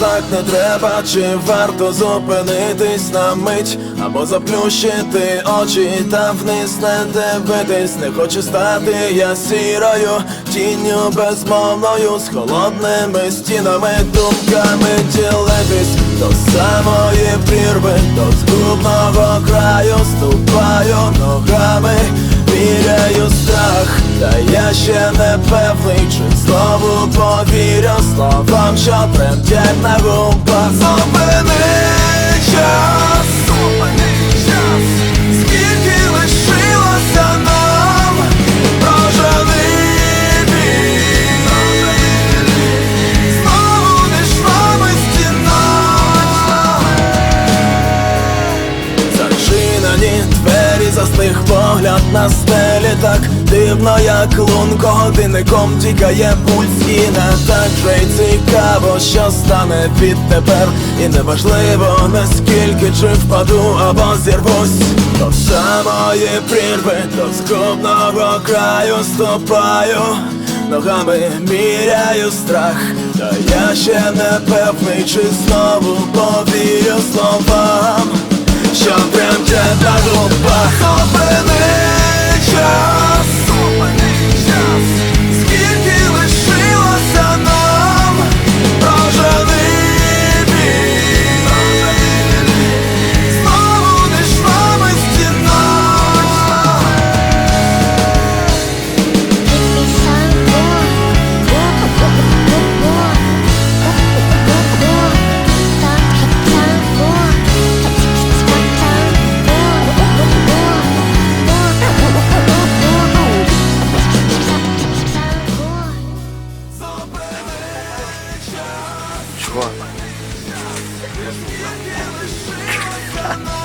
так не треба, чи варто зупинитись на мить, або заплющити очі та вниз не дивитись, не хочу стати я сірою, тінню безмовною, з холодними стінами, думками ділитись. До самої прірви, до згубного краю, ступаю ногами, віряю страх, та я ще не певний, чи знову повірю словам, що тремтять на губах погляд на стелі Так дивно, як лунко годинником тікає пульс. І не так же й цікаво, що стане відтепер. І неважливо, наскільки чи впаду або зірвусь. До самої прірви, до згубного краю ступаю. Ногами міряю страх, та я ще не певний, чи знову повірю словам Чувак, не нам